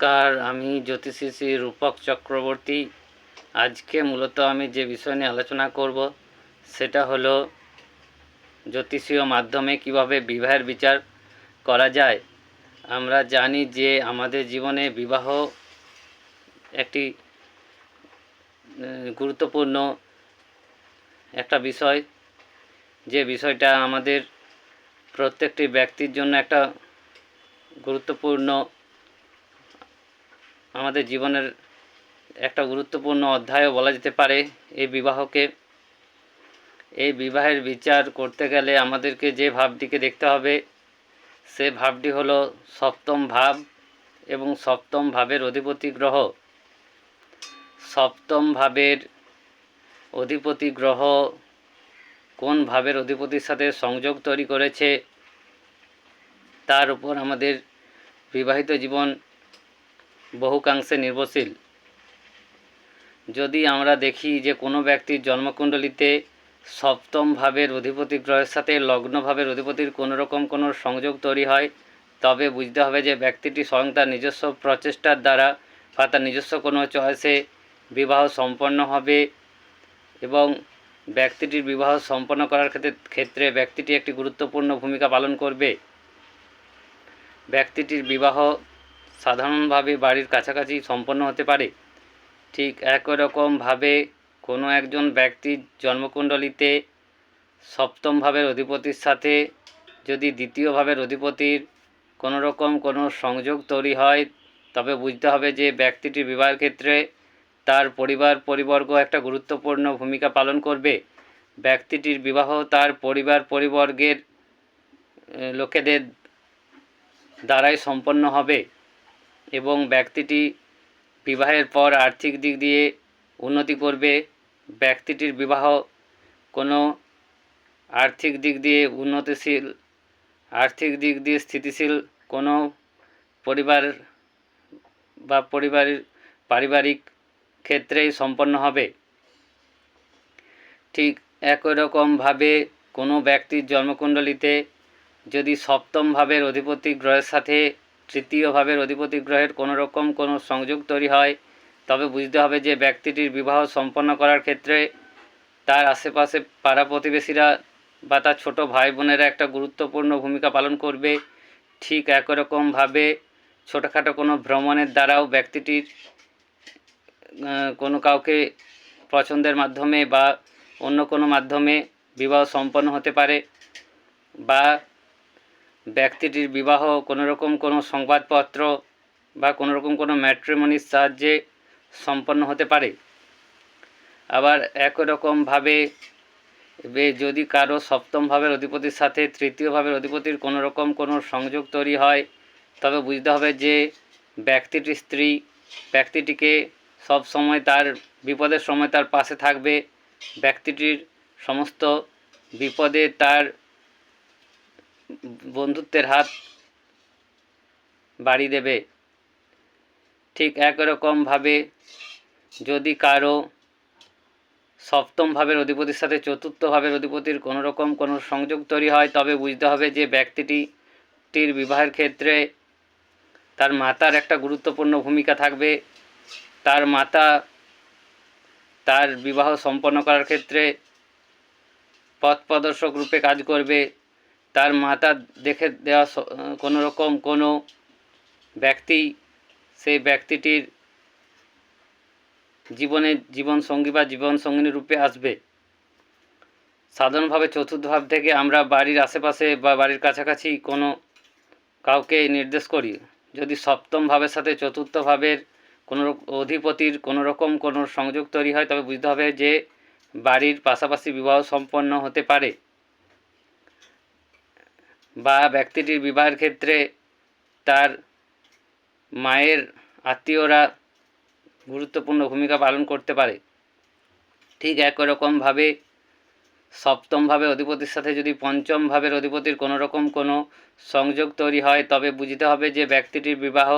নমস্কার, আমি জ্যোতিষী শ্রী রূপক চক্রবর্তী। আজকে মূলত আমি যে বিষয় নিয়ে আলোচনা করব, সেটা হলো জ্যোতিষীয় মাধ্যমে কীভাবে বিবাহের বিচার করা যায়। আমরা জানি যে আমাদের জীবনে বিবাহ একটি গুরুত্বপূর্ণ একটা বিষয়। যে বিষয়টা আমাদের প্রত্যেকটি ব্যক্তির জন্য একটা গুরুত্বপূর্ণ আমাদের জীবনের একটা গুরুত্বপূর্ণ অধ্যায়ও বলা যেতে পারে এই বিবাহকে। এই বিবাহের বিচার করতে গেলে আমাদেরকে যে ভাবটিকে দেখতে হবে, সে ভাবটি হলো সপ্তম ভাব এবং সপ্তম ভাবের অধিপতি গ্রহ। সপ্তম ভাবের অধিপতি গ্রহ কোন ভাবের অধিপতির সাথে সংযোগ তৈরি করেছে, তার উপর আমাদের বিবাহিত জীবন বহুকাংশে নির্ভরশীল। যদি আমরা দেখি যে কোনো ব্যক্তির জন্মকুণ্ডলিতে সপ্তম ভাবের অধিপতি গ্রহের সাথে লগ্ন ভাবের অধিপতির কোনো রকম কোনো সংযোগ তৈরি হয়, তবে বুঝতে হবে যে ব্যক্তিটি স্বয়ং তার নিজস্ব প্রচেষ্টার দ্বারা বা তার নিজস্ব কোনো চয়েসে বিবাহ সম্পন্ন হবে এবং ব্যক্তিটির বিবাহ সম্পন্ন করার ক্ষেত্রে ক্ষেত্রে ব্যক্তিটি একটি গুরুত্বপূর্ণ ভূমিকা পালন করবে। ব্যক্তিটির বিবাহ সাধারণভাবে বাড়ির কাছাকাছি সম্পন্ন হতে পারে। ঠিক একই রকমভাবে কোনো একজন ব্যক্তির জন্মকুণ্ডলিতে সপ্তম ভাবের অধিপতির সাথে যদি দ্বিতীয় ভাবের অধিপতির কোনো রকম কোনো সংযোগ তৈরি হয়, তবে বুঝতে হবে যে ব্যক্তিটি বিবাহের ক্ষেত্রে তার পরিবার পরিবর্গ একটা গুরুত্বপূর্ণ ভূমিকা পালন করবে। ব্যক্তিটির বিবাহ তার পরিবার পরিবর্গের লোকেদের দ্বারাই সম্পন্ন হবে। এবং ব্যক্তিটি বিবাহের পর আর্থিক দিক দিয়ে উন্নতি করবে। ব্যক্তিটির বিবাহ কোনো আর্থিক দিক দিয়ে উন্নতিশীল, আর্থিক দিক দিয়ে স্থিতিশীল কোনো পরিবার বা পরিবারের পারিবারিক ক্ষেত্রেই সম্পন্ন হবে। ঠিক একই রকমভাবে কোনো ব্যক্তির জন্মকুণ্ডলিতে যদি সপ্তম ভাবের অধিপতি গ্রহের সাথে তৃতীয় ভাবের অধিপতি গ্রহের কোনো রকম কোনো সংযোগ তৈরি হয়, তবে বুঝতে হবে যে ব্যক্তিটির বিবাহ সম্পন্ন করার ক্ষেত্রে তার আশেপাশে পাড়া প্রতিবেশীরা বা তার ছোটো ভাই বোনেরা একটা গুরুত্বপূর্ণ ভূমিকা পালন করবে। ঠিক একই রকমভাবে ছোটোখাটো কোনো ভ্রমণের দ্বারাও ব্যক্তিটির কোনো কাউকে পছন্দের মাধ্যমে বা অন্য কোনো মাধ্যমে বিবাহ সম্পন্ন হতে পারে বা ব্যক্তিটির বিবাহ কোনো রকম কোনো সংবাদপত্র বা কোনো রকম কোনো ম্যাট্রিমনির সাহায্যে সম্পন্ন হতে পারে। আবার একই রকমভাবে বে- যদি কারও সপ্তম ভাবের অধিপতির সাথে তৃতীয় ভাবের অধিপতির কোনো রকম কোনো সংযোগ তৈরি হয়, তবে বুঝতে হবে যে ব্যক্তিটির স্ত্রী, ব্যক্তিটিকে সব সময় তার, বিপদের সময় তার পাশে থাকবে। ব্যক্তিটির সমস্ত বিপদে তার বন্ধুত্বের হাত বাড়ি দেবে। ঠিক একই রকমভাবে যদি কারও সপ্তম ভাবের অধিপতির সাথে চতুর্থ ভাবের অধিপতির কোনো রকম কোনো সংযোগ তৈরি হয়, তবে বুঝতে হবে যে ব্যক্তিটি টির বিবাহের ক্ষেত্রে তার মাতার একটা গুরুত্বপূর্ণ ভূমিকা থাকবে। তার মাতা তার বিবাহ সম্পন্ন করার ক্ষেত্রে পথ প্রদর্শক রূপে কাজ করবে। তার মাতা দেখে দেওয়া কোনো রকম কোনো ব্যক্তি, সেই ব্যক্তিটির জীবনে জীবন সঙ্গী বা জীবন সঙ্গিনী রূপে আসবে। সাধারণভাবে চতুর্থ ভাব থেকে আমরা বাড়ির আশেপাশে বা বাড়ির কাছাকাছি কোনো কাউকে নির্দেশ করি। যদি সপ্তম ভাবের সাথে চতুর্থ ভাবের কোনো অধিপতির কোনো রকম কোনো সংযোগ তৈরি হয়, তবে বুঝতে হবে যে বাড়ির পাশাপাশি বিবাহ সম্পন্ন হতে পারে। বা ব্যক্তিটির বিবাহের ক্ষেত্রে তার মায়ের আত্মীয়রা গুরুত্বপূর্ণ ভূমিকা পালন করতে পারে। ঠিক একই রকমভাবে সপ্তম ভাবে অধিপতির সাথে যদি পঞ্চম ভাবের অধিপতির কোনো রকম কোনো সংযোগ তৈরি হয়, তবে বুঝতে হবে যে ব্যক্তিটির বিবাহ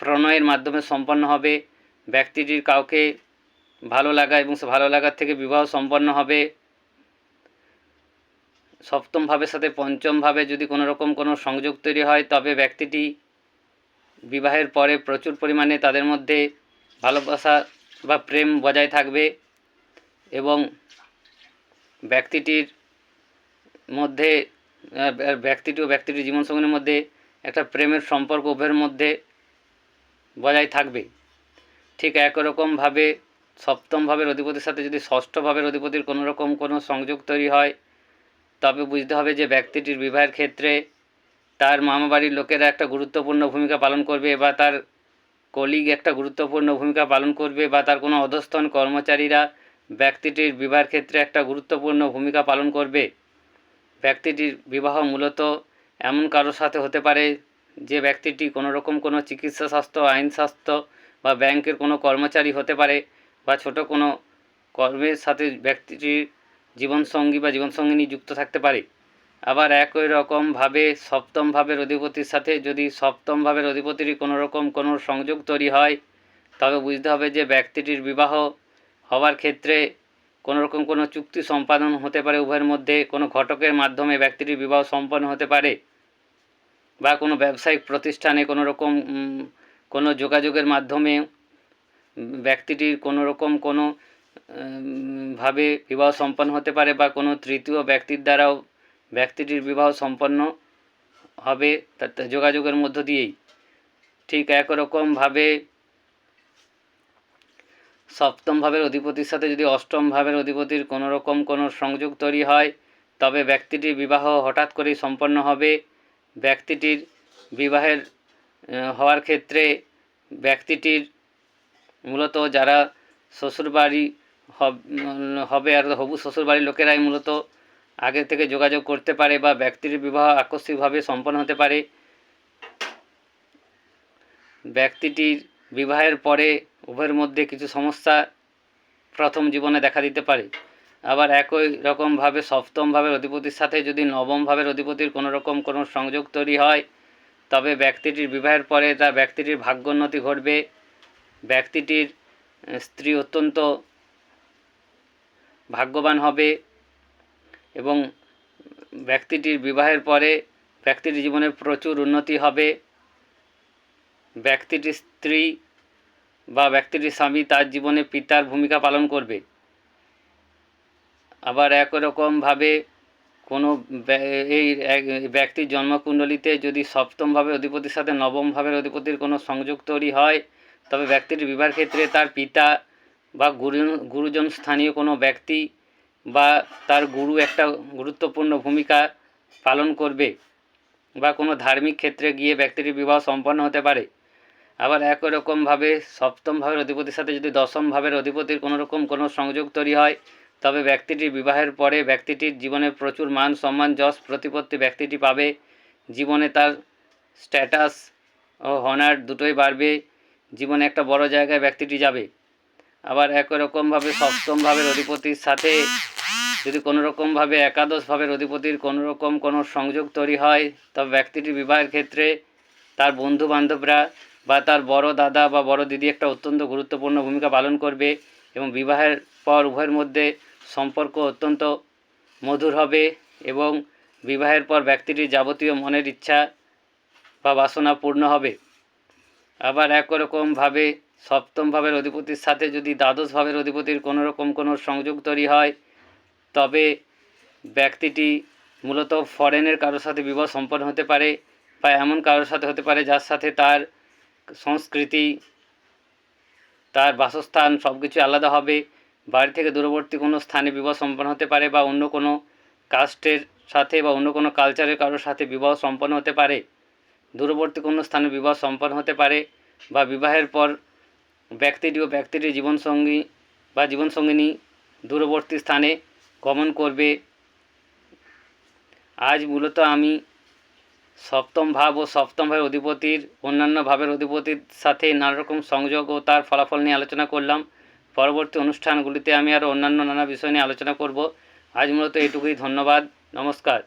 প্রণয়ের মাধ্যমে সম্পন্ন হবে। ব্যক্তিটির কাউকে ভালো লাগা এবং ভালো লাগার থেকে বিবাহ সম্পন্ন হবে। সপ্তম ভাবের সাথে পঞ্চম ভাবে যদি কোনো রকম কোনো সংযোগ তৈরি হয়, তবে ব্যক্তিটি বিবাহের পরে প্রচুর পরিমাণে তাদের মধ্যে ভালোবাসা বা প্রেম বজায় থাকবে এবং ব্যক্তিটির মধ্যে ব্যক্তিটি ও ব্যক্তিটির জীবনসঙ্গীর মধ্যে একটা প্রেমের সম্পর্ক উভয়ের মধ্যে বজায় থাকবে। ঠিক একরকমভাবে সপ্তম ভাবের অধিপতির সাথে যদি ষষ্ঠ ভাবের অধিপতির কোনো রকম কোনো সংযোগ তৈরি হয় তবে বুঝতে হবে যে ব্যক্তিটির বিবাহের ক্ষেত্রে তার মামাবাড়ির লোকেরা একটা গুরুত্বপূর্ণ ভূমিকা পালন করবে বা তার কলিগ একটা গুরুত্বপূর্ণ ভূমিকা পালন করবে বা তার কোনো অধস্তন কর্মচারীরা ব্যক্তিটির বিবাহের ক্ষেত্রে একটা গুরুত্বপূর্ণ ভূমিকা পালন করবে। ব্যক্তিটির বিবাহ মূলত এমন কারোর সাথে হতে পারে যে ব্যক্তিটি কোনো রকম কোনো চিকিৎসা স্বাস্থ্য, আইন স্বাস্থ্য বা ব্যাংকের কোনো কর্মচারী হতে পারে বা ছোট কোনো কর্মের সাথে ব্যক্তিটির জীবনসঙ্গী বা জীবনসঙ্গিনী যুক্ত থাকতে পারে। আবার একই রকমভাবে সপ্তম ভাবের অধিপতির সাথে যদি সপ্তম ভাবের অধিপতিরই কোনো রকম কোনো সংযোগ তৈরি হয়, তবে বুঝতে হবে যে ব্যক্তিটির বিবাহ হওয়ার ক্ষেত্রে কোনো রকম কোনো চুক্তি সম্পাদন হতে পারে, উভয়ের মধ্যে কোনো ঘটকের মাধ্যমে ব্যক্তিটির বিবাহ সম্পন্ন হতে পারে বা কোনো ব্যবসায়িক প্রতিষ্ঠানে কোনো রকম কোনো যোগাযোগের মাধ্যমে ব্যক্তিটির কোনো রকম কোনো ভাবে বিবাহ সম্পন্ন হতে পারে বা কোনো তৃতীয় ব্যক্তির দ্বারাও ব্যক্তিটির বিবাহ সম্পন্ন হবে তা- তা যোগাযোগের মধ্য দিয়েই। ঠিক একরকমভাবে সপ্তম ভাবের অধিপতির সাথে যদি অষ্টম ভাবের অধিপতির কোনো রকম কোনো সংযোগ তৈরি হয়, তবে ব্যক্তিটির বিবাহ হঠাৎ করেই সম্পন্ন হবে। ব্যক্তিটির বিবাহের হওয়ার ক্ষেত্রে ব্যক্তিটির মূলত যারা শ্বশুরবাড়ি হব- আর হবু শ্বশুরবাড়ির লোকেরাই মূলত আগে থেকে যোগাযোগ করতে পারে বা ব্যক্তির বিবাহ আকস্মিকভাবে সম্পন্ন হতে পারে। ব্যক্তিটির বিবাহের পরে উভয়ের মধ্যে কিছু সমস্যা প্রথম জীবনে দেখা দিতে পারে। আবার একই রকমভাবে সপ্তম ভাবের অধিপতির সাথে যদি নবম ভাবের অধিপতির কোনো রকম কোনো সংযোগ তৈরি হয়, তবে ব্যক্তিটির বিবাহের পরে তা ব্যক্তিটির ভাগ্যোন্নতি ঘটবে। ব্যক্তিটির স্ত্রী অত্যন্ত ভাগ্যবান হবে এবং ব্যক্তিটির বিবাহের পরে ব্যক্তিটির জীবনে প্রচুর উন্নতি হবে। ব্যক্তিটির স্ত্রী বা ব্যক্তিটির স্বামী তার জীবনে পিতার ভূমিকা পালন করবে। আবার একই রকমভাবে কোনো এই ব্যক্তির জন্মকুণ্ডলিতে যদি সপ্তম ভাবে অধিপতির সাথে নবম ভাবের অধিপতির কোনো সংযোগ তৈরি হয়, তবে ব্যক্তির বিবাহের ক্ষেত্রে তার পিতা বা গুরু, গুরুজন স্থানীয় কোনো ব্যক্তি বা তার গুরু একটা গুরুত্বপূর্ণ ভূমিকা পালন করবে বা কোনো ধার্মিক ক্ষেত্রে গিয়ে ব্যক্তিটির বিবাহ সম্পন্ন হতে পারে। আবার একই রকমভাবে সপ্তম অধিপতির সাথে যদি দশম ভাবের অধিপতির কোনো রকম কোনো সংযোগ তৈরি হয়, তবে ব্যক্তিটির বিবাহের পরে ব্যক্তিটির জীবনে প্রচুর মান, সম্মান, যশ, প্রতিপত্তি ব্যক্তিটি পাবে। জীবনে তার স্ট্যাটাস ও হনার দুটোই বাড়বে। জীবনে একটা বড় জায়গায় ব্যক্তিটি যাবে। আবার একই রকমভাবে সপ্তম ভাবের অধিপতির সাথে যদি কোনো রকমভাবে একাদশ ভাবের অধিপতির কোনো রকম কোনো সংযোগ তৈরি হয়, তবে ব্যক্তিটির বিবাহের ক্ষেত্রে তার বন্ধু বান্ধবরা বা তার বড় দাদা বা বড় দিদি একটা অত্যন্ত গুরুত্বপূর্ণ ভূমিকা পালন করবে এবং বিবাহের পর উভয়ের মধ্যে সম্পর্ক অত্যন্ত মধুর হবে এবং বিবাহের পর ব্যক্তিটির যাবতীয় মনের ইচ্ছা বা বাসনা পূর্ণ হবে। আবার একই রকমভাবে সপ্তম ভাবের অধিপতির সাথে যদি দ্বাদশ ভাবের অধিপতির কোনো রকম কোনো সংযোগ তৈরি হয়, তবে ব্যক্তিটি মূলত ফরেনের কারোর সাথে বিবাহ সম্পন্ন হতে পারে বা এমন কারোর সাথে হতে পারে যার সাথে তার সংস্কৃতি, তার বাসস্থান সব কিছু আলাদা হবে। বাড়ি থেকে দূরবর্তী কোনো স্থানে বিবাহ সম্পন্ন হতে পারে বা অন্য কোনো কাস্টের সাথে বা অন্য কোনো কালচারের কারোর সাথে বিবাহ সম্পন্ন হতে পারে। দূরবর্তী কোনো স্থানে বিবাহ সম্পন্ন হতে পারে বা বিবাহের পর ব্যক্তিটি ও ব্যক্তিটির জীবনসঙ্গী বা জীবনসঙ্গিনী দূরবর্তী স্থানে গমন করবে। আজ মূলত আমি সপ্তম ভাব ও সপ্তম ভাবের অধিপতির, অন্যান্য ভাবের অধিপতির সাথে নানা রকম সংযোগ ও তার ফলাফল নিয়ে আলোচনা করলাম। পরবর্তী অনুষ্ঠানগুলিতে আমি আরও অন্যান্য নানা বিষয় নিয়ে আলোচনা করব। আজ মূলত এটুকুই ধন্যবাদ, নমস্কার।